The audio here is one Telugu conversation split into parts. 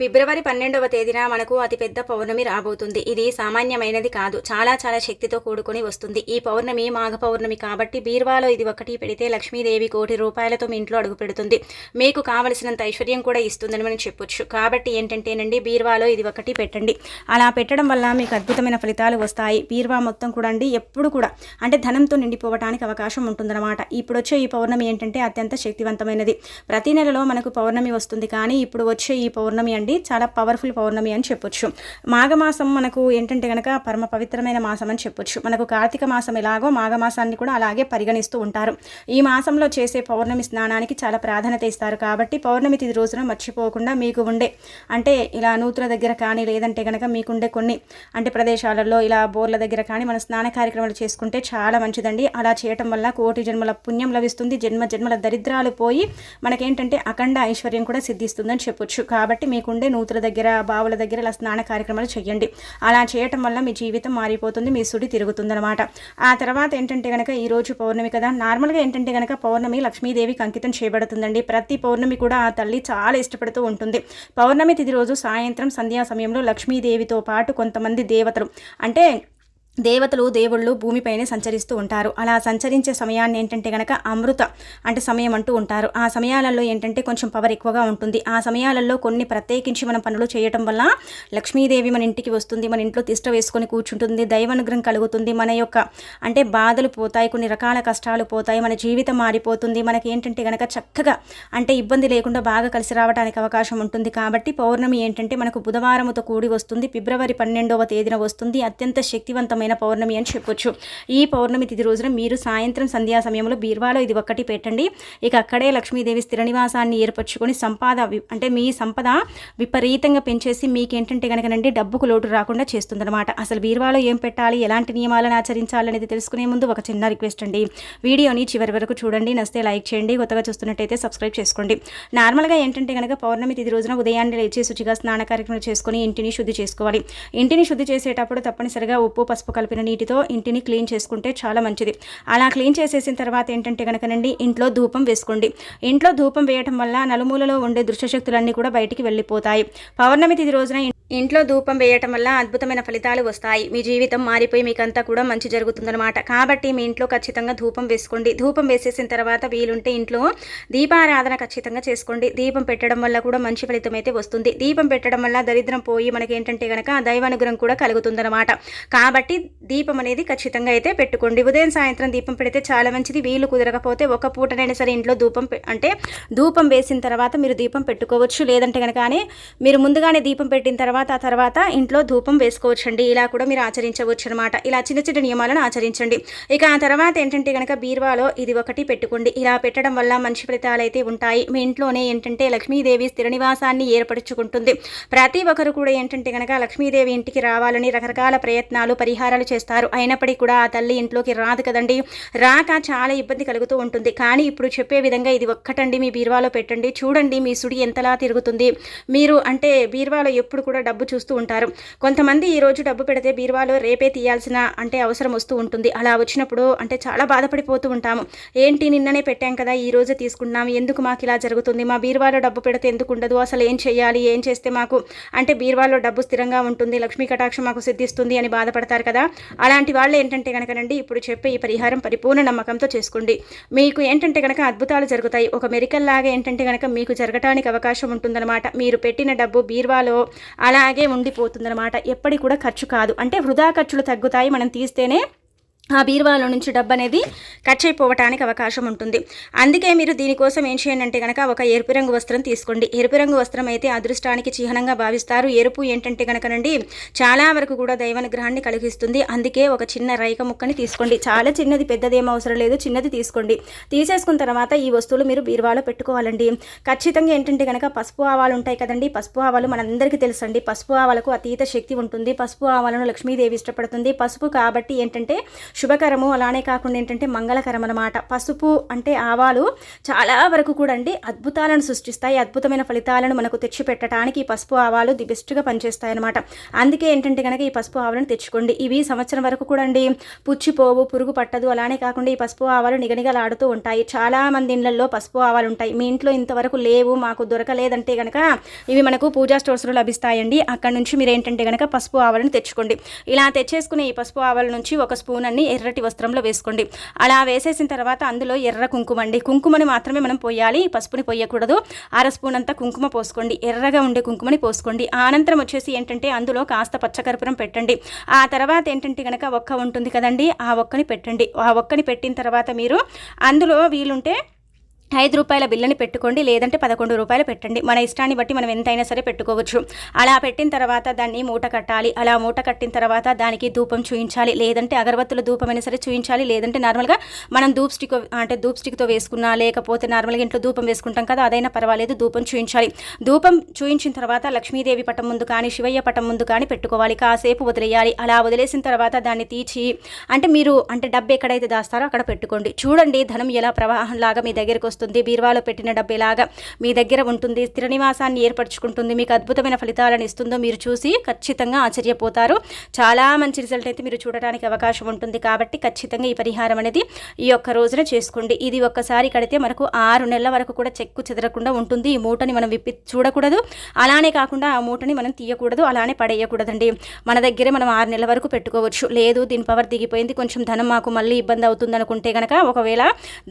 ఫిబ్రవరి పన్నెండవ తేదీన మనకు అతిపెద్ద పౌర్ణమి రాబోతుంది. ఇది సామాన్యమైనది కాదు. చాలా చాలా శక్తితో కూడుకొని వస్తుంది. ఈ పౌర్ణమి మాఘ పౌర్ణమి కాబట్టి బీర్వాలో ఇది ఒకటి పెడితే లక్ష్మీదేవి కోటి రూపాయలతో మీ ఇంట్లో అడుగు పెడుతుంది. మీకు కావలసినంత ఐశ్వర్యం కూడా ఇస్తుందని మనం చెప్పొచ్చు. కాబట్టి ఏంటంటేనండి బీర్వాలో ఇది ఒకటి పెట్టండి. అలా పెట్టడం వల్ల మీకు అద్భుతమైన ఫలితాలు వస్తాయి. బీర్వా మొత్తం కూడా అండి ఎప్పుడు కూడా అంటే ధనంతో నిండిపోవడానికి అవకాశం ఉంటుందన్నమాట. ఇప్పుడు వచ్చే ఈ పౌర్ణమి ఏంటంటే అత్యంత శక్తివంతమైనది. ప్రతి నెలలో మనకు పౌర్ణమి వస్తుంది కానీ ఇప్పుడు వచ్చే ఈ పౌర్ణమి అండి చాలా పవర్ఫుల్ పౌర్ణమి అని చెప్పొచ్చు. మాఘమాసం మనకు ఏంటంటే కనుక పరమ పవిత్రమైన మాసం అని చెప్పొచ్చు. మనకు కార్తీక మాసం ఎలాగో మాఘమాసాన్ని కూడా అలాగే పరిగణిస్తూ ఉంటారు. ఈ మాసంలో చేసే పౌర్ణమి స్నానానికి చాలా ప్రాధాన్యత ఇస్తారు. కాబట్టి పౌర్ణమి తిది రోజున మర్చిపోకుండా మీకు ఉండే అంటే ఇలా నూతుల దగ్గర కానీ లేదంటే కనుక మీకుండే కొన్ని అంటే ప్రదేశాలలో ఇలా బోర్ల దగ్గర కానీ మన స్నాన కార్యక్రమాలు చేసుకుంటే చాలా మంచిదండి. అలా చేయటం వల్ల కోటి జన్మల పుణ్యం లభిస్తుంది. జన్మ జన్మల దరిద్రాలు పోయి మనకేంటంటే అఖండ ఐశ్వర్యం కూడా సిద్ధిస్తుందని చెప్పొచ్చు. కాబట్టి మీకు మీకుండే నూతుల దగ్గర బావుల దగ్గర ఇలా స్నాన కార్యక్రమాలు చేయండి అలా చేయటం వల్ల మీ జీవితం మారిపోతుంది మీ సుడి తిరుగుతుందనమాట ఆ తర్వాత ఏంటంటే కనుక ఈరోజు పౌర్ణమి కదా నార్మల్గా ఏంటంటే కనుక పౌర్ణమి లక్ష్మీదేవికి అంకితం చేయబడుతుందండి. ప్రతి పౌర్ణమి కూడా ఆ తల్లి చాలా ఇష్టపడుతూ ఉంటుంది. పౌర్ణమి తిది రోజు సాయంత్రం సంధ్యా సమయంలో లక్ష్మీదేవితో పాటు కొంతమంది దేవతలు అంటే దేవతలు దేవుళ్ళు భూమిపైనే సంచరిస్తూ ఉంటారు. అలా సంచరించే సమయాన్ని ఏంటంటే కనుక అమృత అంటే సమయం అంటూ ఉంటారు. ఆ సమయాలలో ఏంటంటే కొంచెం పవర్ ఎక్కువగా ఉంటుంది. ఆ సమయాలలో కొన్ని ప్రత్యేకించి మనం పనులు చేయటం వల్ల లక్ష్మీదేవి మన ఇంటికి వస్తుంది మన ఇంట్లో తిష్ట వేసుకొని కూర్చుంటుంది దైవానుగ్రహం కలుగుతుంది మన యొక్క అంటే బాధలు పోతాయి కొన్ని రకాల కష్టాలు పోతాయి మన జీవితం మారిపోతుంది. మనకి ఏంటంటే కనుక చక్కగా అంటే ఇబ్బంది లేకుండా బాగా కలిసి రావడానికి అవకాశం ఉంటుంది. కాబట్టి పౌర్ణమి ఏంటంటే మనకు బుధవారముతో కూడి వస్తుంది. ఫిబ్రవరి పన్నెండవ తేదీన వస్తుంది. అత్యంత ప్రత్యేకమైన పౌర్ణమి అని చెప్పొచ్చు. ఈ పౌర్ణమి తిథి రోజున మీరు సాయంత్రం సంధ్యా సమయంలో బీర్వాలో ఇది ఒక్కటి పెట్టండి. ఇక అక్కడే లక్ష్మీదేవి స్థిర నివాసాన్ని ఏర్పరచుకొని సంపాద అంటే మీ సంపద విపరీతంగా పెంచేసి మీకేంటంటే కనుకనండి డబ్బుకు లోటు రాకుండా చేస్తుందన్నమాట. అసలు బీర్వాలో ఏం పెట్టాలి? ఎలాంటి నియమాలను ఆచరించాలనేది తెలుసుకునే ముందు ఒక చిన్న రిక్వెస్ట్ అండి. వీడియోని చివరి వరకు చూడండి. నస్తే లైక్ చేయండి. కొత్తగా చూస్తున్నట్టయితే సబ్స్క్రైబ్ చేసుకోండి. నార్మల్గా ఏంటంటే కనుక పౌర్ణమి తిథి రోజున ఉదయాన్నే లేచి శుచిగా స్నాన కార్యక్రమం చేసుకొని ఇంటిని శుద్ధి చేసుకోవాలి. ఇంటిని శుద్ధి చేసేటప్పుడు తప్పనిసరిగా ఉప్పు పసుపు కలిపిన నీటితో ఇంటిని క్లీన్ చేసుకుంటే చాలా మంచిది. అలా క్లీన్ చేసేసిన తర్వాత ఏంటంటే కనుకనండి ఇంట్లో ధూపం వేసుకోండి. ఇంట్లో ధూపం వేయటం వల్ల నలుమూలలో ఉండే దుష్టశక్తులన్నీ కూడా బయటికి వెళ్ళిపోతాయి. పౌర్ణమి తిథి రోజున ఇంట్లో ధూపం వేయటం వల్ల అద్భుతమైన ఫలితాలు వస్తాయి. మీ జీవితం మారిపోయి మీకంతా కూడా మంచి జరుగుతుందన్నమాట. కాబట్టి మీ ఇంట్లో ఖచ్చితంగా ధూపం వేసుకోండి. ధూపం వేసేసిన తర్వాత వీలుంటే ఇంట్లో దీపారాధన ఖచ్చితంగా చేసుకోండి. దీపం పెట్టడం వల్ల కూడా మంచి ఫలితం అయితే వస్తుంది. దీపం పెట్టడం వల్ల దరిద్రం పోయి మనకి ఏంటంటే కనుక దైవానుగ్రహం కూడా కలుగుతుందన్నమాట. కాబట్టి దీపం అనేది ఖచ్చితంగా అయితే పెట్టుకోండి. ఉదయం సాయంత్రం దీపం పెడితే చాలా మంచిది. వీలు కుదరకపోతే ఒక పూటనైనా సరే ఇంట్లో ధూపం అంటే ధూపం వేసిన తర్వాత మీరు దీపం పెట్టుకోవచ్చు. లేదంటే కనుక మీరు ముందుగానే దీపం పెట్టిన తర్వాత ఆ తర్వాత ఇంట్లో ధూపం వేసుకోవచ్చండి. ఇలా కూడా మీరు ఆచరించవచ్చు అనమాట ఇలా చిన్న చిన్న నియమాలను ఆచరించండి. ఇక ఆ తర్వాత ఏంటంటే కనుక బీర్వాలో ఇది ఒకటి పెట్టుకోండి. ఇలా పెట్టడం వల్ల మంచి ఫలితాలు అయితే ఉంటాయి. మీ ఇంట్లోనే ఏంటంటే లక్ష్మీదేవి స్థిర నివాసాన్ని ఏర్పరచుకుంటుంది. ప్రతి ఒక్కరు కూడా ఏంటంటే కనుక లక్ష్మీదేవి ఇంటికి రావాలని రకరకాల ప్రయత్నాలు పరిహారాలు చేస్తారు. అయినప్పటికీ కూడా ఆ తల్లి ఇంట్లోకి రాదు కదండి. రాక చాలా ఇబ్బంది కలుగుతూ ఉంటుంది. కానీ ఇప్పుడు చెప్పే విధంగా ఇది ఒక్కటండి. మీ బీర్వాలో పెట్టండి. చూడండి మీ సుడి ఎంతలా తిరుగుతుంది. మీరు అంటే బీర్వాలో ఎప్పుడు కూడా డబ్బు చూస్తూ ఉంటారు. కొంతమంది ఈ రోజు డబ్బు పెడితే బీర్వాలో రేపే తీయాల్సిన అంటే అవసరం వస్తూ ఉంటుంది. అలా వచ్చినప్పుడు అంటే చాలా బాధపడిపోతూ ఉంటాము. ఏంటి నిన్ననే పెట్టాం కదా ఈ రోజే తీసుకున్నాం. ఎందుకు మాకు ఇలా జరుగుతుంది? మా బీరువాలో డబ్బు పెడితే ఎందుకు ఉండదు? అసలు ఏం చేయాలి? ఏం చేస్తే మాకు అంటే బీర్వాలో డబ్బు స్థిరంగా ఉంటుంది. లక్ష్మీ కటాక్షం మాకు సిద్ధిస్తుంది అని బాధపడతారు కదా. అలాంటి వాళ్ళు ఏంటంటే కనుకనండి ఇప్పుడు చెప్పే ఈ పరిహారం పరిపూర్ణ నమ్మకంతో చేసుకోండి. మీకు ఏంటంటే కనుక అద్భుతాలు జరుగుతాయి. ఒక మెరికల్ లాగా ఏంటంటే కనుక మీకు జరగటానికి అవకాశం ఉంటుందన్నమాట. మీరు పెట్టిన డబ్బు బీర్వాలో అలాగే ఉండిపోతుందన్నమాట. ఎప్పటికీ కూడా ఖర్చు కాదు. అంటే వృధా ఖర్చులు తగ్గుతాయి. మనం తీస్తేనే ఆ బీరువాలో నుంచి డబ్బు అనేది ఖర్చు అయిపోవటానికి అవకాశం ఉంటుంది. అందుకే మీరు దీనికోసం ఏం చేయండి అంటే కనుక ఒక ఎరుపు రంగు వస్త్రం తీసుకోండి. ఎరుపు రంగు వస్త్రం అయితే అదృష్టానికి చిహ్నంగా భావిస్తారు. ఎరుపు ఏంటంటే కనుకనండి చాలా వరకు కూడా దైవానుగ్రహాన్ని కలిగిస్తుంది. అందుకే ఒక చిన్న రైక ముక్కని తీసుకోండి. చాలా చిన్నది పెద్దది అవసరం లేదు. చిన్నది తీసుకోండి. తీసేసుకున్న తర్వాత ఈ వస్తువులు మీరు బీరువాలో పెట్టుకోవాలండి. ఖచ్చితంగా ఏంటంటే కనుక పసుపు ఆవాలు ఉంటాయి కదండి. పసుపు ఆవాలు మనందరికీ తెలుసండి. పసుపు ఆవాలకు అతీత శక్తి ఉంటుంది. పసుపు ఆవాలను లక్ష్మీదేవి ఇష్టపడుతుంది. పసుపు కాబట్టి ఏంటంటే శుభకరము అలానే కాకుండా ఏంటంటే మంగళకరం అనమాట పసుపు అంటే ఆవాలు చాలా వరకు కూడా అండి అద్భుతాలను సృష్టిస్తాయి. అద్భుతమైన ఫలితాలను మనకు తెచ్చి పెట్టడానికి ఈ పసుపు ఆవాలు ది బెస్ట్గా పనిచేస్తాయి అనమాట అందుకే ఏంటంటే కనుక ఈ పసుపు ఆవాలను తెచ్చుకోండి. ఇవి సంవత్సరం వరకు కూడా అండి పుచ్చిపోవు పురుగు పట్టదు. అలానే కాకుండా ఈ పసుపు ఆవాలు నిగనిగలాడుతూ ఉంటాయి. చాలా మంది ఇళ్ళలో పసుపు ఆవాలు ఉంటాయి. మీ ఇంట్లో ఇంతవరకు లేవు మాకు దొరకలేదంటే కనుక ఇవి మనకు పూజా స్టోర్స్లో లభిస్తాయండి. అక్కడ నుంచి మీరు ఏంటంటే కనుక పసుపు ఆవాలను తెచ్చుకోండి. ఇలా తెచ్చేసుకునే ఈ పసుపు ఆవాల నుంచి ఒక స్పూన్ అన్ని ఎర్రటి వస్త్రంలో వేసుకోండి. అలా వేసేసిన తర్వాత అందులో ఎర్ర కుంకుమ అండి. కుంకుమని మాత్రమే మనం పోయాలి పసుపుని పోయకూడదు. అర స్పూన్ అంతా కుంకుమ పోసుకోండి. ఎర్రగా ఉండే కుంకుమని పోసుకోండి. అనంతరం వచ్చేసి ఏంటంటే అందులో కాస్త పచ్చకర్పూరం పెట్టండి. ఆ తర్వాత ఏంటంటే కనుక ఒక్క ఉంటుంది కదండి ఆ ఒక్కని పెట్టండి. ఆ ఒక్కని పెట్టిన తర్వాత మీరు అందులో వీలుంటే ఐదు రూపాయల బిల్లని పెట్టుకోండి లేదంటే పదకొండు రూపాయలు పెట్టండి. మన ఇష్టాన్ని బట్టి మనం ఎంతైనా సరే పెట్టుకోవచ్చు. అలా పెట్టిన తర్వాత దాన్ని మూట కట్టాలి. అలా మూట కట్టిన తర్వాత దానికి ధూపం చూయించాలి. లేదంటే అగరబత్తుల ధూపం అయినా సరే చూయించాలి. లేదంటే నార్మల్గా మనం ధూప్ స్టిక్ అంటే ధూప్ స్టిక్తో వేసుకున్నా లేకపోతే నార్మల్గా ఇంట్లో ధూపం వేసుకుంటాం కదా అదైనా పర్వాలేదు ధూపం చూయించాలి. ధూపం చూయించిన తర్వాత లక్ష్మీదేవి పటం ముందు కానీ శివయ్య పటం ముందు కానీ పెట్టుకోవాలి. కాసేపు వదిలేయాలి. అలా వదిలేసిన తర్వాత దాన్ని తీసి అంటే మీరు అంటే డబ్బు ఎక్కడైతే దాస్తారో అక్కడ పెట్టుకోండి. చూడండి ధనం ఎలా ప్రవాహంలాగా మీ దగ్గరికి వస్తుంది. బీరువాలో పెట్టిన డబ్బేలాగా మీ దగ్గర ఉంటుంది. స్థిర నివాసాన్ని ఏర్పరచుకుంటుంది. మీకు అద్భుతమైన ఫలితాలను ఇస్తుందో మీరు చూసి ఖచ్చితంగా ఆశ్చర్యపోతారు. చాలా మంచి రిజల్ట్ అయితే మీరు చూడడానికి అవకాశం ఉంటుంది. కాబట్టి ఖచ్చితంగా ఈ పరిహారం అనేది ఈ యొక్క రోజున చేసుకోండి. ఇది ఒక్కసారి కడితే మనకు ఆరు నెలల వరకు కూడా చెక్కు చెదరకుండా ఉంటుంది. ఈ మూటని మనం విప్పి చూడకూడదు. అలానే కాకుండా ఆ మూటని మనం తీయకూడదు. అలానే పడేయకూడదండి. మన దగ్గరే మనం ఆరు నెలల వరకు పెట్టుకోవచ్చు. లేదు దీని పవర్ దిగిపోయింది. కొంచెం ధనం మాకు మళ్ళీ ఇబ్బంది అవుతుంది అనుకుంటే కనుక ఒకవేళ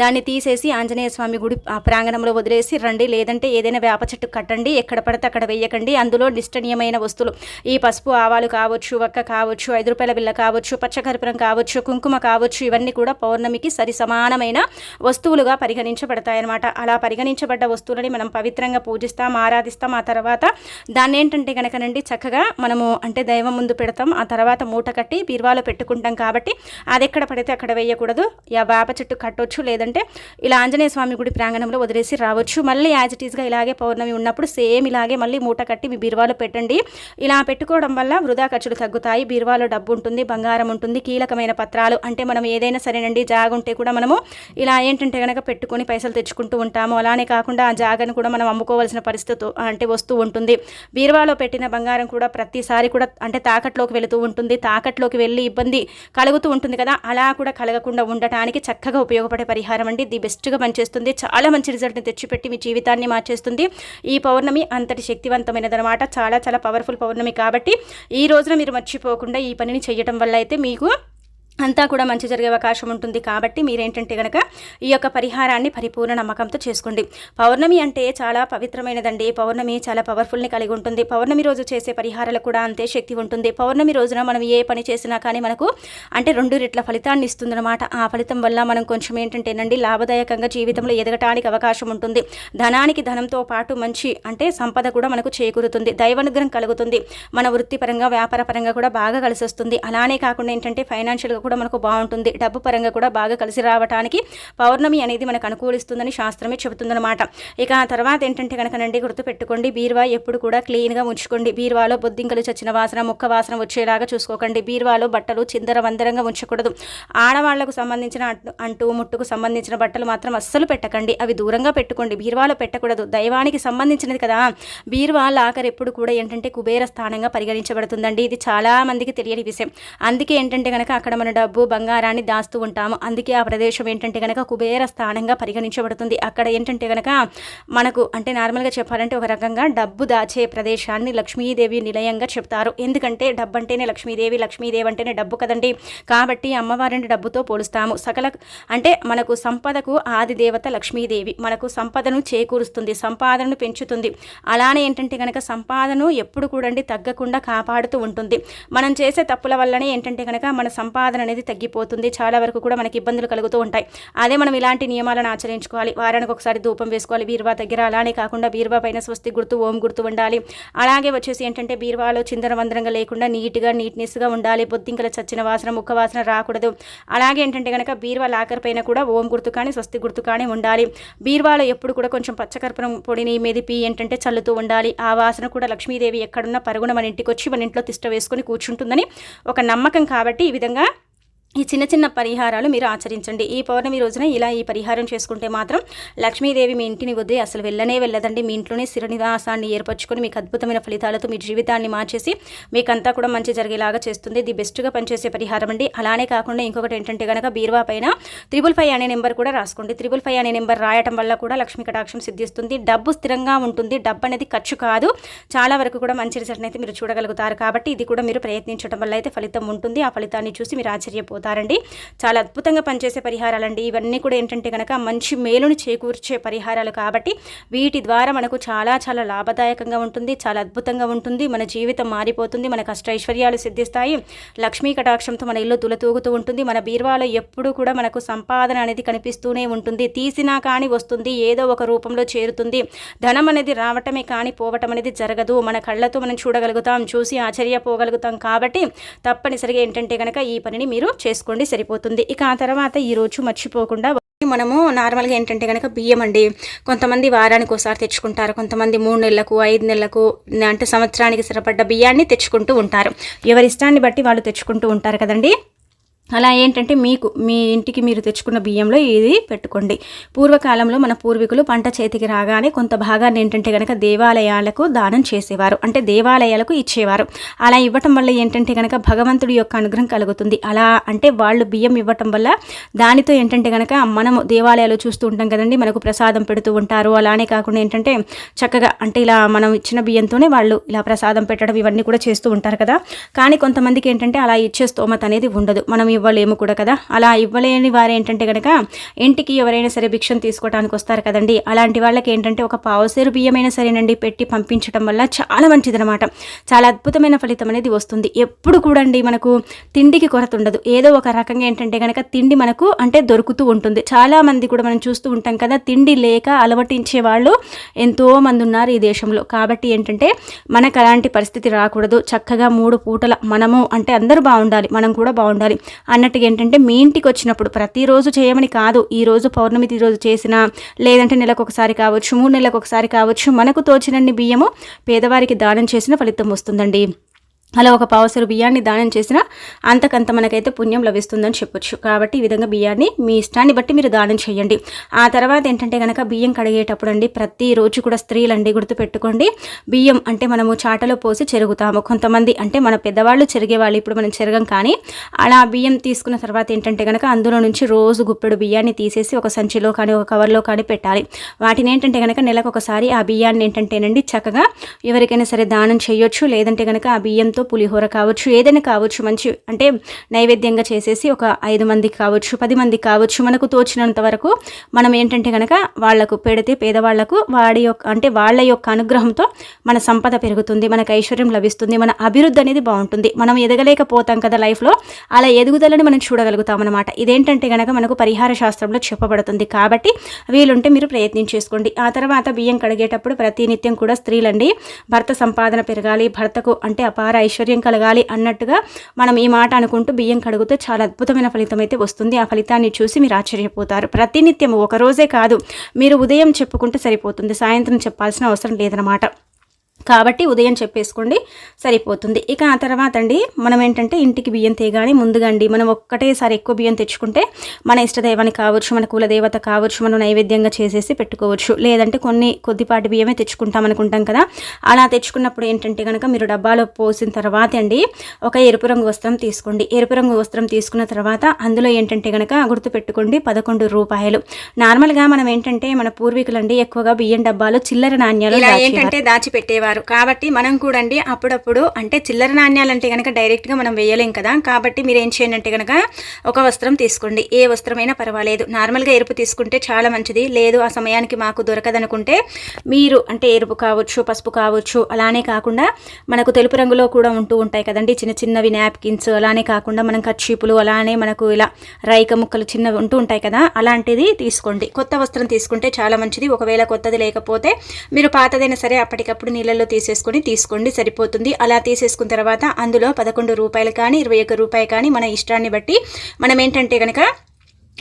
దాన్ని తీసేసి ఆంజనేయ స్వామి గుడి ప్రాంగణంలో వదిలేసి రండి. లేదంటే ఏదైనా వేప చెట్టు కట్టండి. ఎక్కడ పడితే అక్కడ వేయకండి. అందులో నిష్టనీయమైన వస్తువులు. ఈ పసుపు ఆవాలు కావచ్చు వక్క కావచ్చు ఐదు రూపాయల బిల్ల కావచ్చు పచ్చకర్పూరం కావచ్చు కుంకుమ కావచ్చు ఇవన్నీ కూడా పౌర్ణమికి సరి సమానమైన వస్తువులుగా పరిగణించబడతాయన్నమాట. అలా పరిగణించబడ్డ వస్తువులని మనం పవిత్రంగా పూజిస్తాం ఆరాధిస్తాం. ఆ తర్వాత దాన్ని ఏంటంటే కనుకనండి చక్కగా మనము అంటే దైవం ముందు పెడతాం. ఆ తర్వాత మూట కట్టి బీరువాలో పెట్టుకుంటాం కాబట్టి అది ఎక్కడ పడితే అక్కడ వేయకూడదు. వేప చెట్టు కట్టొచ్చు. లేదంటే ఇలా ఆంజనేయ స్వామి గుడి ప్రాంగణంలో వదిలేసి రావచ్చు. మళ్ళీ యాజ్ ఇట్ ఈస్గా ఇలాగే పౌర్ణమి ఉన్నప్పుడు సేమ్ ఇలాగే మళ్ళీ మూట కట్టి మీ బీరువాలో పెట్టండి. ఇలా పెట్టుకోవడం వల్ల వృధా ఖర్చులు తగ్గుతాయి. బీరువాలో డబ్బు ఉంటుంది బంగారం ఉంటుంది కీలకమైన పత్రాలు అంటే మనం ఏదైనా సరేనండి జాగుంటే కూడా మనము ఇలా ఏంటంటే కనుక పెట్టుకొని పైసలు తెచ్చుకుంటూ ఉంటాము. అలానే కాకుండా ఆ జాగను కూడా మనం అమ్ముకోవాల్సిన పరిస్థితి అంటే వస్తూ ఉంటుంది. బీరువాలో పెట్టిన బంగారం కూడా ప్రతిసారి కూడా అంటే తాకట్లోకి వెళుతూ ఉంటుంది. తాకట్లోకి వెళ్ళి ఇబ్బంది కలుగుతూ ఉంటుంది కదా. అలా కూడా కలగకుండా ఉండటానికి చక్కగా ఉపయోగపడే పరిహారం అండి. ది బెస్ట్గా పనిచేస్తుంది. చాలా మంచి రిజల్ట్ని తెచ్చిపెట్టి మీ జీవితాన్ని మార్చేస్తుంది. ఈ పౌర్ణమి అంతటి శక్తివంతమైనదనమాట చాలా చాలా పవర్ఫుల్ పౌర్ణమి కాబట్టి ఈ రోజున మీరు మర్చిపోకుండా ఈ పనిని చేయటం వల్ల అయితే మీకు అంతా కూడా మంచి జరిగే అవకాశం ఉంటుంది. కాబట్టి మీరేంటంటే కనుక ఈ యొక్క పరిహారాన్ని పరిపూర్ణ నమ్మకంతో చేసుకోండి. పౌర్ణమి అంటే చాలా పవిత్రమైనదండి. పౌర్ణమి చాలా పవర్ఫుల్ని కలిగి ఉంటుంది. పౌర్ణమి రోజు చేసే పరిహారాలు కూడా అంతే శక్తి ఉంటుంది. పౌర్ణమి రోజున మనం ఏ పని చేసినా కానీ మనకు అంటే రెండు రెట్ల ఫలితాన్ని ఇస్తుందన్నమాట. ఆ ఫలితం వల్ల మనం కొంచెం ఏంటంటేనండి లాభదాయకంగా జీవితంలో ఎదగటానికి అవకాశం ఉంటుంది. ధనానికి ధనంతో పాటు మంచి అంటే సంపద కూడా మనకు చేకూరుతుంది. దైవానుగ్రహం కలుగుతుంది. మన వృత్తిపరంగా వ్యాపార పరంగా కూడా బాగా కలిసి వస్తుంది అలానే కాకుండా ఏంటంటే ఫైనాన్షియల్గా కూడా మనకు బాగుంటుంది. డబ్బు పరంగా కూడా బాగా కలిసి రావడానికి పౌర్ణమి అనేది మనకు అనుకూలిస్తుందని శాస్త్రమే చెబుతుందన్నమాట. ఇక తర్వాత ఏంటంటే కనుకనండి గుర్తుపెట్టుకోండి. బీరువా ఎప్పుడు కూడా క్లీన్గా ఉంచుకోండి. బీరువాలో బొద్దింకలు చచ్చిన వాసన ముక్క వాసన వచ్చేలాగా చూసుకోకండి. బీరువాలో బట్టలు చిందర వందరంగా ఉంచకూడదు. ఆడవాళ్ళకు సంబంధించిన అంటూ ముట్టుకు సంబంధించిన బట్టలు మాత్రం అస్సలు పెట్టకండి. అవి దూరంగా పెట్టుకోండి. బీరువాలో పెట్టకూడదు. దైవానికి సంబంధించినది కదా. బీరువా లాకర్ ఎప్పుడు కూడా ఏంటంటే కుబేర స్థానంగా పరిగణించబడుతుందండి. ఇది చాలా మందికి తెలియని విషయం. అందుకే ఏంటంటే కనుక అక్కడ మన డబ్బు బంగారాన్ని దాస్తూ ఉంటాము. అందుకే ఆ ప్రదేశం ఏంటంటే కనుక కుబేర స్థానంగా పరిగణించబడుతుంది. అక్కడ ఏంటంటే కనుక మనకు అంటే నార్మల్గా చెప్పాలంటే ఒక రకంగా డబ్బు దాచే ప్రదేశాన్ని లక్ష్మీదేవి నిలయంగా చెప్తారు. ఎందుకంటే డబ్బు అంటేనే లక్ష్మీదేవి లక్ష్మీదేవి అంటేనే డబ్బు కదండి. కాబట్టి అమ్మవారిని డబ్బుతో పోలుస్తాము. సకల అంటే మనకు సంపదకు ఆది దేవత లక్ష్మీదేవి. మనకు సంపదను చేకూరుస్తుంది సంపాదనను పెంచుతుంది. అలానే ఏంటంటే కనుక సంపాదను ఎప్పుడు కూడండి తగ్గకుండా కాపాడుతూ ఉంటుంది. మనం చేసే తప్పుల వల్లనే ఏంటంటే కనుక మన సంపాదన అనేది తగ్గిపోతుంది. చాలా వరకు కూడా మనకి ఇబ్బందులు కలుగుతూ ఉంటాయి. అదే మనం ఇలాంటి నియమాలను ఆచరించుకోవాలి. వారానికి ఒకసారి ధూపం వేసుకోవాలి. బీరువా దగ్గర అలానే కాకుండా బీరువా పైన స్వస్తి గుర్తు ఓం గుర్తు ఉండాలి. అలాగే వచ్చేసి ఏంటంటే బీరువాలో చిందర వందరంగా లేకుండా నీట్గా నీట్నెస్గా ఉండాలి. బొద్దింకల చచ్చిన వాసన ముక్క వాసన రాకూడదు. అలాగే ఏంటంటే కనుక బీరువా లాకర్ పైన కూడా ఓం గుర్తు కానీ స్వస్తి గుర్తు కానీ ఉండాలి. బీరువాలో ఎప్పుడు కూడా కొంచెం పచ్చకర్పూరం పొడిని మెదిపి ఏంటంటే చల్లుతూ ఉండాలి. ఆ వాసన కూడా లక్ష్మీదేవి ఎక్కడున్న పరుగున మన ఇంటికి వచ్చి మన ఇంట్లో తిష్ట వేసుకొని కూర్చుంటుందని ఒక నమ్మకం కాబట్టి ఈ విధంగా ఈ చిన్న చిన్న పరిహారాలు మీరు ఆచరించండి. ఈ పౌర్ణమి రోజున ఇలా ఈ పరిహారం చేసుకుంటే మాత్రం లక్ష్మీదేవి మీ ఇంటిని వద్దే అసలు వెళ్ళనే వెళ్ళదండి. మీ ఇంట్లోనే స్థిరనివాసాన్ని ఏర్పరచుకొని మీకు అద్భుతమైన ఫలితాలతో మీ జీవితాన్ని మార్చేసి మీకంతా కూడా మంచి జరిగేలాగా చేస్తుంది. ఇది బెస్ట్గా పనిచేసే పరిహారం అండి. అలానే కాకుండా ఇంకొకటి ఏంటంటే కనుక బీరువా పైన త్రిబుల్ ఫైవ్ అనే నెంబర్ కూడా రాసుకోండి. త్రిబుల్ ఫైవ్ అనే నెంబర్ రాయటం వల్ల కూడా లక్ష్మీ కటాక్షం సిద్ధిస్తుంది. డబ్బు స్థిరంగా ఉంటుంది. డబ్బు అనేది ఖర్చు కాదు. చాలా వరకు కూడా మంచి రిజల్ట్ అయితే మీరు చూడగలుగుతారు. కాబట్టి ఇది కూడా మీరు ప్రయత్నించడం వల్ల అయితే ఫలితం ఉంటుంది. ఆ ఫలితాన్ని చూసి మీరు ఆశ్చర్యపోతారు. అవుతారండి చాలా అద్భుతంగా పనిచేసే పరిహారాలండి. ఇవన్నీ కూడా ఏంటంటే కనుక మంచి మేలుని చేకూర్చే పరిహారాలు కాబట్టి వీటి ద్వారా మనకు చాలా చాలా లాభదాయకంగా ఉంటుంది చాలా అద్భుతంగా ఉంటుంది. మన జీవితం మారిపోతుంది మన కష్ట ఐశ్వర్యాలు సిద్ధిస్తాయి. లక్ష్మీ కటాక్షంతో మన ఇల్లు తులతూగుతూ ఉంటుంది. మన బీర్వాలో ఎప్పుడూ కూడా మనకు సంపాదన అనేది కనిపిస్తూనే ఉంటుంది. తీసినా కానీ వస్తుంది ఏదో ఒక రూపంలో చేరుతుంది. ధనం అనేది రావటమే కానీ పోవటం అనేది జరగదు. మన కళ్ళతో మనం చూడగలుగుతాం చూసి ఆశ్చర్యపోగలుగుతాం కాబట్టి తప్పనిసరిగా ఏంటంటే కనుక ఈ పనిని మీరు చేసుకోండి సరిపోతుంది. ఇక ఆ తర్వాత ఈరోజు మర్చిపోకుండా మనము నార్మల్గా ఏంటంటే కనుక బియ్యం అండి. కొంతమంది వారానికి ఒకసారి తెచ్చుకుంటారు. కొంతమంది మూడు నెలలకు ఐదు నెలలకు అంటే సంవత్సరానికి సరిపడ్డ బియ్యాన్ని తెచ్చుకుంటూ ఉంటారు. ఎవరి ఇష్టాన్ని బట్టి వాళ్ళు తెచ్చుకుంటూ ఉంటారు కదండి? అలా ఏంటంటే మీకు మీ ఇంటికి మీరు తెచ్చుకున్న బియ్యంలో ఇది పెట్టుకోండి. పూర్వకాలంలో మన పూర్వీకులు పంట చేతికి రాగానే కొంత భాగాన్ని ఏంటంటే కనుక దేవాలయాలకు దానం చేసేవారు. అంటే దేవాలయాలకు ఇచ్చేవారు. అలా ఇవ్వటం వల్ల ఏంటంటే కనుక భగవంతుడి యొక్క అనుగ్రహం కలుగుతుంది. అలా అంటే వాళ్ళు బియ్యం ఇవ్వటం వల్ల దానితో ఏంటంటే కనుక మనము దేవాలయాలు చూస్తూ ఉంటాం కదండి మనకు ప్రసాదం పెడుతూ ఉంటారు. అలానే కాకుండా ఏంటంటే చక్కగా అంటే ఇలా మనం ఇచ్చిన బియ్యంతోనే వాళ్ళు ఇలా ప్రసాదం పెట్టడం ఇవన్నీ కూడా చేస్తూ ఉంటారు కదా. కానీ కొంతమందికి ఏంటంటే అలా ఇచ్చే స్తోమత అనేది ఉండదు. మనం ఇవ్వలేము కూడా కదా. అలా ఇవ్వలేని వారు ఏంటంటే కనుక ఇంటికి ఎవరైనా సరే భిక్షం తీసుకోవడానికి వస్తారు కదండి. అలాంటి వాళ్ళకి ఏంటంటే ఒక పావుసేరు బియ్యమైనా సరేనండి పెట్టి పంపించడం వల్ల చాలా మంచిదనమాట చాలా అద్భుతమైన ఫలితం అనేది వస్తుంది. ఎప్పుడు కూడండి మనకు తిండికి కొరత ఉండదు. ఏదో ఒక రకంగా ఏంటంటే కనుక తిండి మనకు అంటే దొరుకుతూ ఉంటుంది. చాలా మంది కూడా మనం చూస్తూ ఉంటాం కదా తిండి లేక అలవటించే వాళ్ళు ఎంతోమంది ఉన్నారు ఈ దేశంలో. కాబట్టి ఏంటంటే మనకు అలాంటి పరిస్థితి రాకూడదు. చక్కగా మూడు పూటల మనము అంటే అందరూ బాగుండాలి. మనం కూడా బాగుండాలి. అన్నట్టుగా ఏంటంటే మీ ఇంటికి వచ్చినప్పుడు ప్రతిరోజు చేయమని కాదు ఈ రోజు పౌర్ణమి రోజు చేసినా లేదంటే నెలకు ఒకసారి కావచ్చు మూడు నెలలకు ఒకసారి కావచ్చు మనకు తోచినన్ని బియ్యము పేదవారికి దానం చేసిన ఫలితం వస్తుందండి. అలా ఒక పావసరు బియ్యాన్ని దానం చేసినా అంతకంత మనకైతే పుణ్యం లభిస్తుందని చెప్పొచ్చు. కాబట్టి ఈ విధంగా బియ్యాన్ని మీ ఇష్టాన్ని బట్టి మీరు దానం చేయండి. ఆ తర్వాత ఏంటంటే కనుక బియ్యం కడిగేటప్పుడు అండి ప్రతిరోజు కూడా స్త్రీలండి గుర్తుపెట్టుకోండి. బియ్యం అంటే మనము చాటలో పోసి చెరుగుతాము. కొంతమంది అంటే మన పెద్దవాళ్ళు చెరిగేవాళ్ళు ఇప్పుడు మనం చెరగం కానీ అలా బియ్యం తీసుకున్న తర్వాత ఏంటంటే కనుక అందులో నుంచి రోజు గుప్పెడు బియ్యాన్ని తీసేసి ఒక సంచిలో కానీ ఒక కవర్లో కానీ పెట్టాలి. వాటిని ఏంటంటే కనుక నెలకు ఒకసారి ఆ బియ్యాన్ని ఏంటంటేనండి చక్కగా ఎవరికైనా సరే దానం చేయొచ్చు. లేదంటే కనుక ఆ బియ్యంతో దాంతో పులిహోర కావచ్చు ఏదైనా కావచ్చు మంచి అంటే నైవేద్యంగా చేసేసి ఒక ఐదు మందికి కావచ్చు పది మందికి కావచ్చు మనకు తోచినంత వరకు మనం ఏంటంటే కనుక వాళ్ళకు పెడితే పేదవాళ్ళకు వాడి యొక్క అంటే వాళ్ళ యొక్క అనుగ్రహంతో మన సంపద పెరుగుతుంది మనకు ఐశ్వర్యం లభిస్తుంది మన అభివృద్ధి అనేది బాగుంటుంది. మనం ఎదగలేకపోతాం కదా లైఫ్లో అలా ఎదుగుదలని మనం చూడగలుగుతాం అనమాట ఇదేంటంటే కనుక మనకు పరిహార శాస్త్రంలో చెప్పబడుతుంది కాబట్టి వీలుంటే మీరు ప్రయత్నం చేసుకోండి. ఆ తర్వాత బియ్యం కడిగేటప్పుడు ప్రతినిత్యం కూడా స్త్రీలండి భర్త సంపాదన పెరగాలి భర్తకు అంటే అపార ఐశ్వర్యం కలగాలి అన్నట్టుగా మనం ఈ మాట అనుకుంటూ బియ్యం కడుగుతే చాలా అద్భుతమైన ఫలితం అయితే వస్తుంది. ఆ ఫలితాన్ని చూసి మీరు ఆశ్చర్యపోతారు. ప్రతినిత్యం ఒక రోజే కాదు మీరు ఉదయం చెప్పుకుంటే సరిపోతుంది సాయంత్రం చెప్పాల్సిన అవసరం లేదనమాట కాబట్టి ఉదయం చెప్పేసుకోండి సరిపోతుంది. ఇక ఆ తర్వాత అండి మనం ఏంటంటే ఇంటికి బియ్యం తేగానే ముందుగా అండి మనం ఒక్కటేసారి ఎక్కువ బియ్యం తెచ్చుకుంటే మన ఇష్టదైవాన్ని కావచ్చు మన కులదేవత కావచ్చు మనం నైవేద్యంగా చేసేసి పెట్టుకోవచ్చు. లేదంటే కొన్ని కొద్దిపాటి బియ్యమే తెచ్చుకుంటాం అనుకుంటాం కదా అలా తెచ్చుకున్నప్పుడు ఏంటంటే కనుక మీరు డబ్బాలో పోసిన తర్వాత అండి ఒక ఎరుపు రంగు వస్త్రం తీసుకోండి. ఎరుపు రంగు వస్త్రం తీసుకున్న తర్వాత అందులో ఏంటంటే కనుక గుర్తుపెట్టుకోండి పదకొండు రూపాయలు. నార్మల్గా మనం ఏంటంటే మన పూర్వీకులండి ఎక్కువగా బియ్యం డబ్బాలు చిల్లర నాణ్యాలు ఏంటంటే దాచిపెట్టేవారు. వేసేవారు కాబట్టి మనం కూడా అండి అప్పుడప్పుడు అంటే చిల్లర నాణ్యాలు అంటే కనుక డైరెక్ట్గా మనం వేయలేం కదా కాబట్టి మీరు ఏం చేయండి అంటే కనుక ఒక వస్త్రం తీసుకోండి. ఏ వస్త్రమైనా పర్వాలేదు. నార్మల్గా ఎరుపు తీసుకుంటే చాలా మంచిది. లేదు ఆ సమయానికి మాకు దొరకదనుకుంటే మీరు అంటే ఎరుపు కావచ్చు పసుపు కావచ్చు అలానే కాకుండా మనకు తెలుపు రంగులో కూడా ఉంటూ ఉంటాయి కదండి. చిన్న చిన్నవి నాప్కిన్స్ అలానే కాకుండా మనం కచ్చీపులు అలానే మనకు ఇలా రైక ముక్కలు చిన్నవి ఉంటూ ఉంటాయి కదా అలాంటిది తీసుకోండి. కొత్త వస్త్రం తీసుకుంటే చాలా మంచిది. ఒకవేళ కొత్తది లేకపోతే మీరు పాతదైనా సరే అప్పటికప్పుడు నీళ్ళలో తీసేసుకొని తీసుకోండి సరిపోతుంది. అలా తీసేసుకున్న తర్వాత అందులో పదకొండు రూపాయలు కానీ ఇరవై ఒక్క రూపాయి కానీ మన ఇష్టాన్ని బట్టి మనం ఏంటంటే కనుక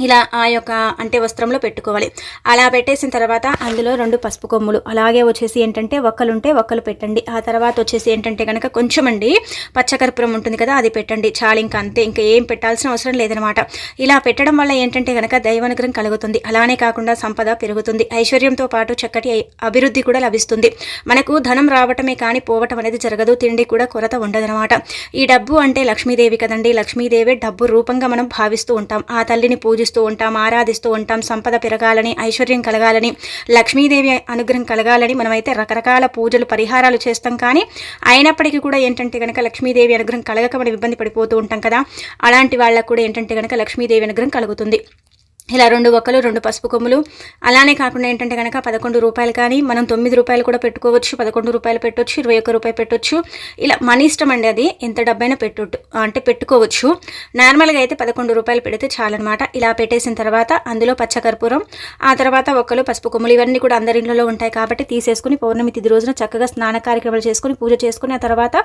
ఇలా ఆ యొక్క అంటే వస్త్రంలో పెట్టుకోవాలి. అలా పెట్టేసిన తర్వాత అందులో రెండు పసుపు కొమ్ములు అలాగే వచ్చేసి ఏంటంటే ఒక్కలుంటే ఒక్కలు పెట్టండి. ఆ తర్వాత వచ్చేసి ఏంటంటే కనుక కొంచెం అండి పచ్చకర్పూరం ఉంటుంది కదా అది పెట్టండి. చాలు ఇంకా అంతే ఇంకా ఏం పెట్టాల్సిన అవసరం లేదనమాట. ఇలా పెట్టడం వల్ల ఏంటంటే కనుక దైవానుగ్రహం కలుగుతుంది. అలానే కాకుండా సంపద పెరుగుతుంది. ఐశ్వర్యంతో పాటు చక్కటి అభివృద్ధి కూడా లభిస్తుంది. మనకు ధనం రావటమే కానీ పోవటం అనేది జరగదు. తిండి కూడా కొరత ఉండదనమాట. ఈ డబ్బు అంటే లక్ష్మీదేవి కదండి. లక్ష్మీదేవి డబ్బు రూపంగా మనం భావిస్తూ ఉంటాం. ఆ తల్లిని పూజిస్తూ ఉంటాం ఆరాధిస్తూ ఉంటాం సంపద పెరగాలని ఐశ్వర్యం కలగాలని లక్ష్మీదేవి అనుగ్రహం కలగాలని మనమైతే రకరకాల పూజలు పరిహారాలు చేస్తాం. కానీ అయినప్పటికీ కూడా ఏంటంటే కనుక లక్ష్మీదేవి అనుగ్రహం కలగక మనం ఇబ్బంది పడిపోతూ ఉంటాం కదా. అలాంటి వాళ్ళకు కూడా ఏంటంటే కనుక లక్ష్మీదేవి అనుగ్రహం కలుగుతుంది. ఇలా రెండు ఒక్కలు రెండు పసుపు కొమ్ములు. అలానే కాకుండా ఏంటంటే కనుక పదకొండు రూపాయలు కానీ మనం తొమ్మిది రూపాయలు కూడా పెట్టుకోవచ్చు. పదకొండు రూపాయలు పెట్టొచ్చు ఇరవై ఒక్క రూపాయలు పెట్టొచ్చు. ఇలా మన ఇష్టం అండి అది. ఎంత డబ్బైనా పెట్టు అంటే పెట్టుకోవచ్చు. నార్మల్గా అయితే పదకొండు రూపాయలు పెడితే చాలన్నమాట. ఇలా పెట్టేసిన తర్వాత అందులో పచ్చకర్పూరం ఆ తర్వాత ఒక్కలు పసుపు కొమ్ములు ఇవన్నీ కూడా అందరి ఇంట్లో ఉంటాయి కాబట్టి తీసేసుకుని పౌర్ణమి తిది రోజున చక్కగా స్నాన కార్యక్రమాలు చేసుకుని పూజ చేసుకుని ఆ తర్వాత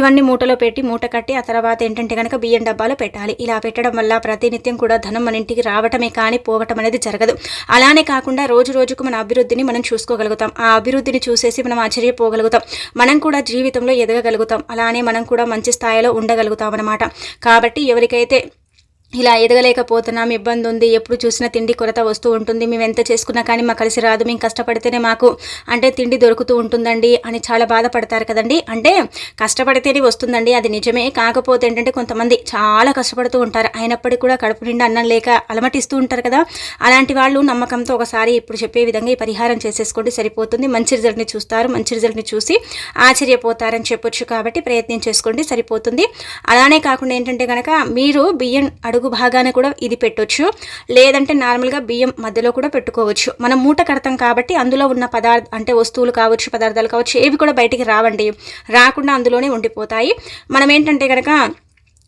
ఇవన్నీ మూటలో పెట్టి మూట కట్టి ఆ తర్వాత ఏంటంటే కనుక బియ్యం డబ్బాలో పెట్టాలి. ఇలా పెట్టడం వల్ల ప్రతినిత్యం కూడా ధనం మన ఇంటికి రావటమే కానీ కానీ పోవటం అనేది జరగదు. అలానే కాకుండా రోజు రోజుకు మన అభివృద్ధిని మనం చూసుకోగలుగుతాం. ఆ అభివృద్ధిని చూసేసి మనం ఆశ్చర్యపోగలుగుతాం. మనం కూడా జీవితంలో ఎదగగలుగుతాం. అలానే మనం కూడా మంచి స్థాయిలో ఉండగలుగుతాం అనమాట కాబట్టి ఎవరికైతే ఇలా ఎదగలేకపోతున్నాం ఇబ్బంది ఉంది ఎప్పుడు చూసినా తిండి కొరత వస్తూ ఉంటుంది మేము ఎంత చేసుకున్నా కానీ మాకు కలిసి రాదు మేము కష్టపడితేనే మాకు అంటే తిండి దొరుకుతూ ఉంటుందండి అని చాలా బాధపడతారు కదండి. అంటే కష్టపడితేనే వస్తుందండి అది నిజమే. కాకపోతే ఏంటంటే కొంతమంది చాలా కష్టపడుతూ ఉంటారు. అయినప్పటికీ కూడా కడుపు నిండా అన్నం లేక అలమటిస్తూ ఉంటారు కదా. అలాంటి వాళ్ళు నమ్మకంతో ఒకసారి ఇప్పుడు చెప్పే విధంగా ఈ పరిహారం చేసేసుకోండి సరిపోతుంది. మంచి రిజల్ట్ని చూస్తారు మంచి రిజల్ట్ని చూసి ఆశ్చర్యపోతారని చెప్పొచ్చు కాబట్టి ప్రయత్నం చేసుకోండి సరిపోతుంది. అలానే కాకుండా ఏంటంటే కనుక మీరు బియ్యం అడుగు అడుగు భాగాన కూడా ఇది పెట్టొచ్చు. లేదంటే నార్మల్గా బియ్యం మధ్యలో కూడా పెట్టుకోవచ్చు. మనం మూట కడతాం కాబట్టి అందులో ఉన్న పదార్థ అంటే వస్తువులు కావచ్చు పదార్థాలు కావచ్చు ఏవి కూడా బయటికి రావండి. రాకుండా అందులోనే ఉండిపోతాయి. మనం ఏంటంటే కనుక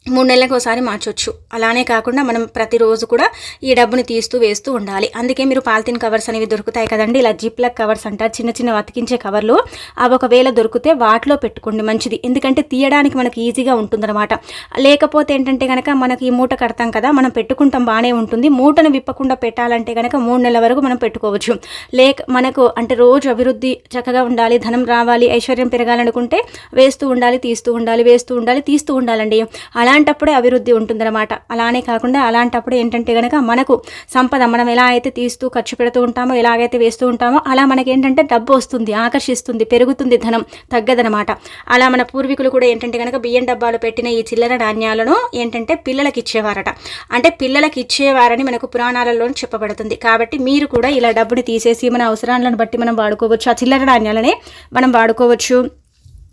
మూడు నెలలకు ఒకసారి మార్చొచ్చు. అలానే కాకుండా మనం ప్రతిరోజు కూడా ఈ డబ్బుని తీస్తూ వేస్తూ ఉండాలి. అందుకే మీరు పాలిథిన్ కవర్స్ అనేవి దొరుకుతాయి కదండి. ఇలా జిప్లక్ కవర్స్ అంటారు. చిన్న చిన్న అతికించే కవర్లు అవి ఒకవేళ దొరికితే వాటిలో పెట్టుకోండి. మంచిది. ఎందుకంటే తీయడానికి మనకి ఈజీగా ఉంటుందన్నమాట. లేకపోతే ఏంటంటే కనుక మనకి ఈ మూట కడతాం కదా మనం పెట్టుకుంటాం బాగానే ఉంటుంది. మూటను విప్పకుండా పెట్టాలంటే కనుక మూడు నెలల వరకు మనం పెట్టుకోవచ్చు. లేక మనకు అంటే రోజు అభివృద్ధి చక్కగా ఉండాలి ధనం రావాలి ఐశ్వర్యం పెరగాలనుకుంటే వేస్తూ ఉండాలి తీస్తూ ఉండాలి వేస్తూ ఉండాలి తీస్తూ ఉండాలండి. అలా అలాంటప్పుడే అభివృద్ధి ఉంటుందన్నమాట. అలానే కాకుండా అలాంటప్పుడు ఏంటంటే కనుక మనకు సంపద మనం ఎలా అయితే తీస్తూ ఖర్చు పెడుతూ ఉంటామో ఎలాగైతే వేస్తూ ఉంటామో అలా మనకి ఏంటంటే డబ్బు వస్తుంది ఆకర్షిస్తుంది పెరుగుతుంది ధనం తగ్గదనమాట అలా మన పూర్వీకులు కూడా ఏంటంటే కనుక బియ్యం డబ్బాలు పెట్టిన ఈ చిల్లర నాణ్యాలను ఏంటంటే పిల్లలకి ఇచ్చేవారట అంటే పిల్లలకి ఇచ్చేవారని మనకు పురాణాలలో చెప్పబడుతుంది. కాబట్టి మీరు కూడా ఇలా డబ్బుని తీసేసి మన అవసరాలను బట్టి మనం వాడుకోవచ్చు. ఆ చిల్లర నాణ్యాలనే మనం వాడుకోవచ్చు.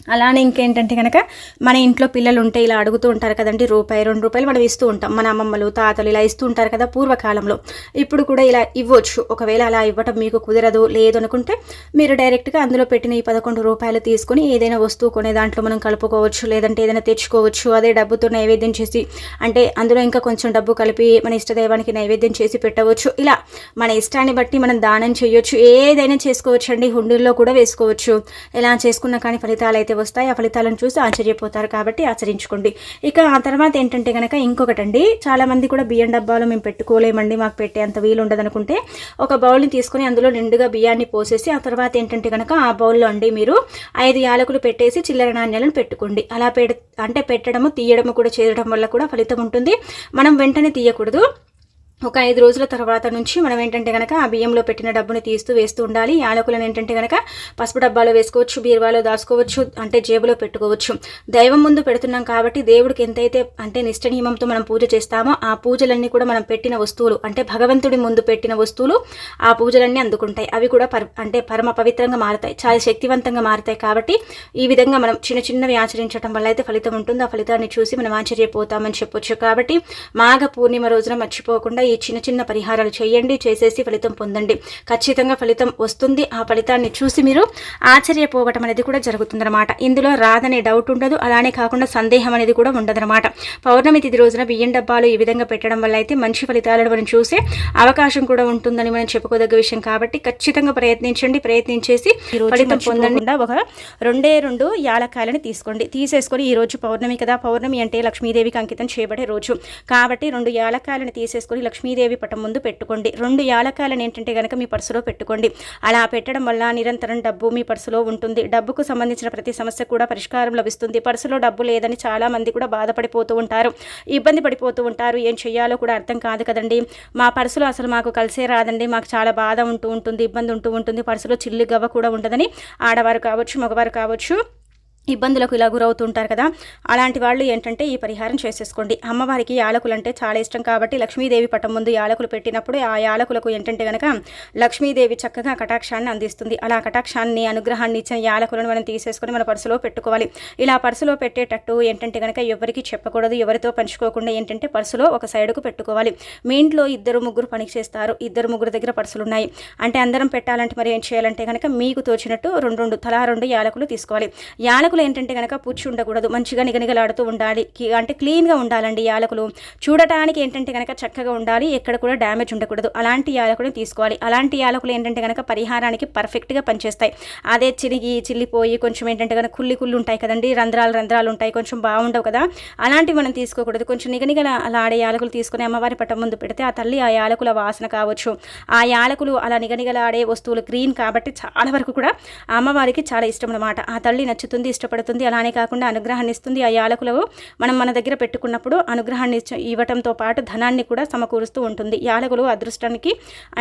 అలానే ఇంకేంటంటే కనుక మన ఇంట్లో పిల్లలు ఉంటే ఇలా అడుగుతూ ఉంటారు కదండి రూపాయి రెండు రూపాయలు మనం ఇస్తూ ఉంటాం. మన అమ్మమ్మలు తాతలు ఇలా ఇస్తూ ఉంటారు కదా పూర్వకాలంలో. ఇప్పుడు కూడా ఇలా ఇవ్వచ్చు. ఒకవేళ అలా ఇవ్వటం మీకు కుదరదు లేదు అనుకుంటే మీరు డైరెక్ట్గా అందులో పెట్టిన ఈ పదకొండు రూపాయలు తీసుకొని ఏదైనా వస్తువు కొనే దాంట్లో మనం కలుపుకోవచ్చు లేదంటే ఏదైనా తెచ్చుకోవచ్చు అదే డబ్బుతో నైవేద్యం చేసి అంటే అందులో ఇంకా కొంచెం డబ్బు కలిపి మన ఇష్టదైవానికి నైవేద్యం చేసి పెట్టవచ్చు. ఇలా మన ఇష్టాన్ని బట్టి మనం దానం చేయొచ్చు. ఏదైనా చేసుకోవచ్చు అండి హుండీల్లో కూడా వేసుకోవచ్చు. ఎలా చేసుకున్నా కానీ ఫలితాలు అయితే అయితే వస్తాయి ఆ ఫలితాలను చూసి ఆశ్చర్యపోతారు కాబట్టి ఆచరించుకోండి. ఇక ఆ తర్వాత ఏంటంటే కనుక ఇంకొకటండి. చాలామంది కూడా బియ్యం డబ్బాలు మేము పెట్టుకోలేమండి. మాకు పెట్టే అంత వీలు ఉండదు అనుకుంటే ఒక బౌల్ని తీసుకొని అందులో నిండుగా బియ్యాన్ని పోసేసి ఆ తర్వాత ఏంటంటే కనుక ఆ బౌల్లో అండి మీరు ఐదు యాలకులు పెట్టేసి చిల్లర నాణ్యాలను పెట్టుకోండి. అలా పెడ అంటే పెట్టడము తీయడము కూడా చేయడం వల్ల కూడా ఫలితం ఉంటుంది. మనం వెంటనే తీయకూడదు. ఒక ఐదు రోజుల తర్వాత నుంచి మనం ఏంటంటే కనుక ఆ బియ్యంలో పెట్టిన డబ్బుని తీస్తూ వేస్తూ ఉండాలి. యాలకులను ఏంటంటే కనుక పసుపు డబ్బాలో వేసుకోవచ్చు బీరువాలో దాచుకోవచ్చు అంటే జేబులో పెట్టుకోవచ్చు. దైవం ముందు పెడుతున్నాం కాబట్టి దేవుడికి ఎంతైతే అంటే నిష్ట నియమంతో మనం పూజ చేస్తామో ఆ పూజలన్నీ కూడా మనం పెట్టిన వస్తువులు అంటే భగవంతుడి ముందు పెట్టిన వస్తువులు ఆ పూజలన్నీ అందుకుంటాయి. అవి కూడా పర్ అంటే పరమ పవిత్రంగా మారుతాయి చాలా శక్తివంతంగా మారుతాయి కాబట్టి ఈ విధంగా మనం చిన్న చిన్నవి ఆచరించడం వల్ల అయితే ఫలితం ఉంటుంది ఆ ఫలితాన్ని చూసి మనం ఆశ్చర్యపోతామని చెప్పొచ్చు. కాబట్టి మాఘ పూర్ణిమ రోజున మర్చిపోకుండా ఈ చిన్న చిన్న పరిహారాలు చేయండి చేసేసి ఫలితం పొందండి. ఖచ్చితంగా ఫలితం వస్తుంది. ఆ ఫలితాన్ని చూసి మీరు ఆశ్చర్యపోవటం అనేది కూడా జరుగుతుందన్నమాట. ఇందులో రాదనే డౌట్ ఉండదు. అలానే కాకుండా సందేహం అనేది కూడా ఉండదన్నమాట. పౌర్ణమి తిథి రోజున బియ్యం డబ్బాలు ఈ విధంగా పెట్టడం వల్ల అయితే మంచి ఫలితాలను మనం చూసే అవకాశం కూడా ఉంటుందని మనం చెప్పుకోదగ్గ విషయం కాబట్టి ఖచ్చితంగా ప్రయత్నించండి ప్రయత్నించేసి ఫలితం పొందకుండా ఒక రెండే రెండు యాలకాయలని తీసుకోండి. తీసేసుకొని ఈ రోజు పౌర్ణమి కదా. పౌర్ణమి అంటే లక్ష్మీదేవికి అంకితం చేయబడే రోజు. కాబట్టి రెండు యాలకాయలను తీసేసుకొని లక్ష్మీ లక్ష్మీదేవి పటం ముందు పెట్టుకోండి. రెండు యాలకాయలను ఏంటంటే కనుక మీ పర్సులో పెట్టుకోండి. అలా పెట్టడం వల్ల నిరంతరం డబ్బు మీ పర్సులో ఉంటుంది. డబ్బుకు సంబంధించిన ప్రతి సమస్య కూడా పరిష్కారం లభిస్తుంది. పర్సులో డబ్బు లేదని చాలా మంది కూడా బాధపడిపోతూ ఉంటారు. ఇబ్బంది పడిపోతూ ఉంటారు. ఏం చెయ్యాలో కూడా అర్థం కాదు కదండి. మా పర్సులో అసలు మాకు కలిసే రాదండి. మాకు చాలా బాధ ఉంటూ ఉంటుంది ఇబ్బంది ఉంటూ ఉంటుంది. పర్సులో చిల్లు గవ్వ కూడా ఉండదని ఆడవారు కావచ్చు మగవారు కావచ్చు ఇబ్బందులకు ఇలా గురవుతుంటారు కదా. అలాంటి వాళ్ళు ఏంటంటే ఈ పరిహారం చేసేసుకోండి. అమ్మవారికి యాలకులు అంటే చాలా ఇష్టం కాబట్టి లక్ష్మీదేవి పటం ముందు యాలకులు పెట్టినప్పుడు ఆ యాలకులకు ఏంటంటే కనుక లక్ష్మీదేవి చక్కగా కటాక్షాన్ని అందిస్తుంది. అలా కటాక్షాన్ని అనుగ్రహాన్ని ఇచ్చిన యాలకులను మనం తీసేసుకొని మన పర్సులో పెట్టుకోవాలి. ఇలా పర్సులో పెట్టేటట్టు ఏంటంటే కనుక ఎవరికి చెప్పకూడదు ఎవరితో పంచుకోకుండా ఏంటంటే పర్సులో ఒక సైడుకు పెట్టుకోవాలి. మీ ఇంట్లో ఇద్దరు ముగ్గురు పనికి చేస్తారు. ఇద్దరు ముగ్గురు దగ్గర పర్సులు ఉన్నాయి. అంటే అందరం పెట్టాలంటే మరి ఏం చేయాలంటే కనుక మీకు తోచినట్టు రెండు రెండు తలా రెండు యాలకులు తీసుకోవాలి. యాలకు యాలకులు ఏంటంటే కనుక పుచ్చి ఉండకూడదు. మంచిగా నిగనిగలాడుతూ ఉండాలి. అంటే క్లీన్గా ఉండాలండి యాలకులు. చూడటానికి ఏంటంటే కనుక చక్కగా ఉండాలి. ఎక్కడ కూడా డ్యామేజ్ ఉండకూడదు. అలాంటి యాలకులను తీసుకోవాలి. అలాంటి యాలకులు ఏంటంటే కనుక పరిహారానికి పర్ఫెక్ట్గా పనిచేస్తాయి. అదే చిరిగి చిల్లిపోయి కొంచెం ఏంటంటే కనుక కుల్లి కుళ్ళు ఉంటాయి కదండి. రంధ్రాలు రంధ్రాలు ఉంటాయి. కొంచెం బాగుండవు కదా. అలాంటివి మనం తీసుకోకూడదు. కొంచెం నిగనిగల అలా ఆడే యాలకులు తీసుకుని అమ్మవారి పట్టం ముందు పెడితే ఆ తల్లి ఆ యాలకుల వాసన కావచ్చు. ఆ యాలకులు అలా నిగనిగలాడే వస్తువులు గ్రీన్ కాబట్టి చాలా వరకు కూడా అమ్మవారికి చాలా ఇష్టం అనమాట ఆ తల్లి నచ్చుతుంది ఇష్టపడుతుంది. అలానే కాకుండా అనుగ్రహాన్ని ఇస్తుంది. ఆ యాలకులు మనం మన దగ్గర పెట్టుకున్నప్పుడు అనుగ్రహాన్ని ఇవ్వటంతో పాటు ధనాన్ని కూడా సమకూరుస్తూ ఉంటుంది. యాలకులు అదృష్టానికి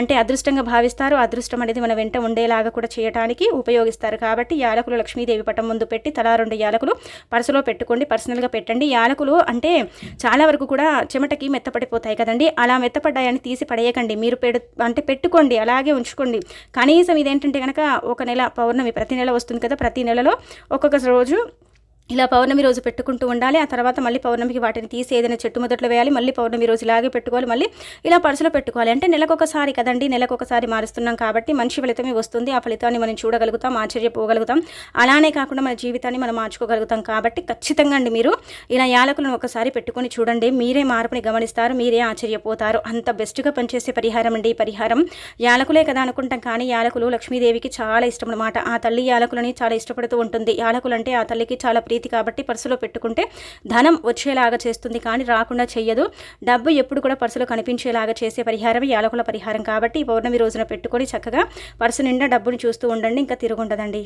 అంటే అదృష్టంగా భావిస్తారు. అదృష్టం అనేది మన వెంట ఉండేలాగా కూడా చేయడానికి ఉపయోగిస్తారు. కాబట్టి యాలకులు లక్ష్మీదేవి పటం ముందు పెట్టి తలా రెండు యాలకులు పర్సులో పెట్టుకోండి. పర్సనల్గా పెట్టండి. యాలకులు అంటే చాలా వరకు కూడా చెమటకి మెత్తపడిపోతాయి కదండి. అలా మెత్తపడ్డాయని తీసి పడేయకండి. మీరు పెడు అంటే పెట్టుకోండి. అలాగే ఉంచుకోండి. కనీసం ఇదేంటంటే కనుక ఒక నెల పౌర్ణమి ప్రతి నెల వస్తుంది కదా. ప్రతి నెలలో ఒక్కొక్క రోజు ఇలా పౌర్ణమి రోజు పెట్టుకుంటూ ఉండాలి. ఆ తర్వాత మళ్ళీ పౌర్ణమికి వాటిని తీసి ఏదైనా చెట్టు మొదట్లో వేయాలి. మళ్ళీ పౌర్ణమి రోజు ఇలాగే పెట్టుకోవాలి. మళ్ళీ ఇలా పర్సులో పెట్టుకోవాలి. అంటే నెలకొకసారి కదండి నెలకొకసారి మారుస్తున్నాం కాబట్టి మంచి ఫలితమే వస్తుంది. ఆ ఫలితాన్ని మనం చూడగలుగుతాం ఆశ్చర్యపోగలుగుతాం. అలానే కాకుండా మన జీవితాన్ని మనం మార్చుకోగలుగుతాం కాబట్టి ఖచ్చితంగా అండి మీరు ఇలా యాలకులను ఒకసారి పెట్టుకొని చూడండి. మీరే మార్పుని గమనిస్తారు మీరే ఆశ్చర్యపోతారు. అంత బెస్ట్గా పనిచేసే పరిహారం అండి ఈ పరిహారం. యాలకులే కదా అనుకుంటాం కానీ యాలకులు లక్ష్మీదేవికి చాలా ఇష్టం అనమాట ఆ తల్లి యాలకులని చాలా ఇష్టపడుతూ ఉంటుంది. యాలకులు అంటే ఆ తల్లికి చాలా ప్రీతి కాబట్టి పర్సులో పెట్టుకుంటే ధనం వచ్చేలాగా చేస్తుంది కానీ రాకుండా చెయ్యదు. డబ్బు ఎప్పుడు కూడా పర్సులో కనిపించేలాగా చేసే పరిహారం యాలకుల పరిహారం కాబట్టి ఈ పౌర్ణమి రోజున పెట్టుకొని చక్కగా పర్సు నిండా డబ్బుని చూస్తూ ఉండండి ఇంకా తిరుగుండదండి.